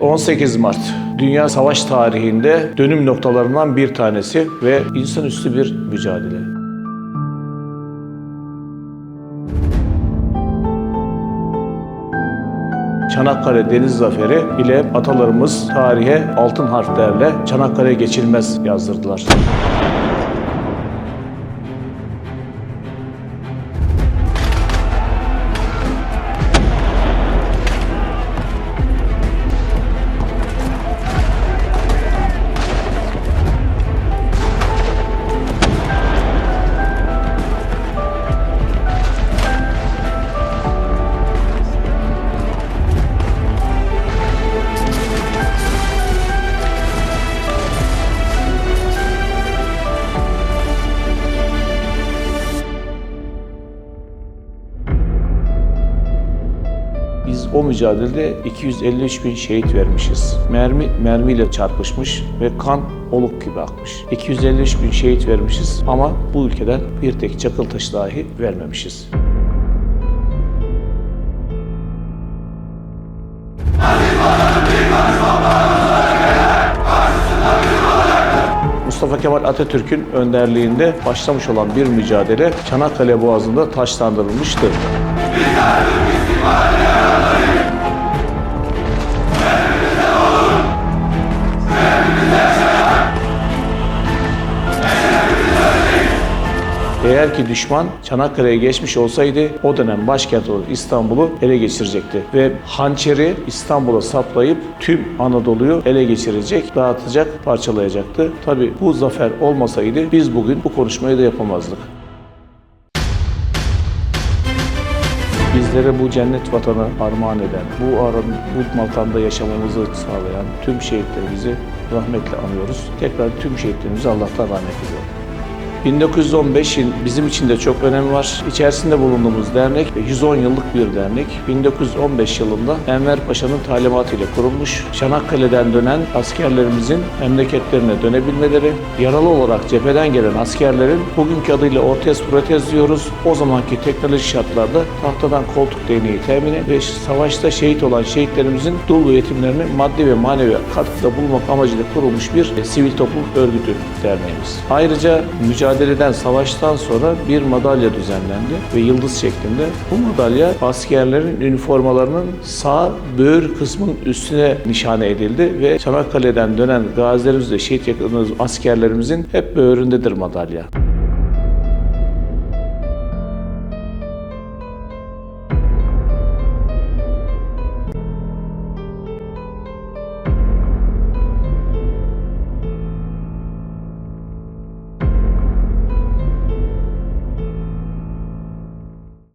18 Mart Dünya Savaş tarihinde dönüm noktalarından bir tanesi ve insanüstü bir mücadele. Çanakkale Deniz Zaferi ile atalarımız tarihe altın harflerle Çanakkale geçilmez yazdırdılar. Biz o mücadelede 253 bin şehit vermişiz. Mermi mermiyle çarpışmış ve kan oluk gibi akmış. 253 bin şehit vermişiz ama bu ülkeden bir tek çakıl taşı dahi vermemişiz. Mustafa Kemal Atatürk'ün önderliğinde başlamış olan bir mücadele Çanakkale Boğazı'nda taşlandırılmıştı. Eğer ki düşman Çanakkale'ye geçmiş olsaydı o dönem başkent olan İstanbul'u ele geçirecekti. Ve hançeri İstanbul'a saplayıp tüm Anadolu'yu ele geçirecek, dağıtacak, parçalayacaktı. Tabi bu zafer olmasaydı biz bugün bu konuşmayı da yapamazdık. Bizlere bu cennet vatanı armağan eden, bu aran, bu vatanda yaşamamızı sağlayan tüm şehitlerimizi rahmetle anıyoruz. Tekrar tüm şehitlerimize Allah'tan rahmet diliyorum. 1915 yıl bizim için de çok önemi var. İçerisinde bulunduğumuz dernek 110 yıllık bir dernek. 1915 yılında Enver Paşa'nın talimatıyla kurulmuş. Çanakkale'den dönen askerlerimizin memleketlerine dönebilmeleri, yaralı olarak cepheden gelen askerlerin bugünkü adıyla ortez protez diyoruz. O zamanki teknoloji şartlarda tahtadan koltuk değneği temini ve savaşta şehit olan şehitlerimizin dul ve yetimlerine maddi ve manevi katkıda bulmak amacıyla kurulmuş bir sivil toplum örgütü derneğimiz. Ayrıca mücadeleden, savaştan sonra bir madalya düzenlendi ve yıldız şeklinde. Bu madalya askerlerin üniformalarının sağ böğür kısmının üstüne nişane edildi ve Çanakkale'den dönen gazilerimiz ve şehit yakınımız askerlerimizin hep böğründedir madalya.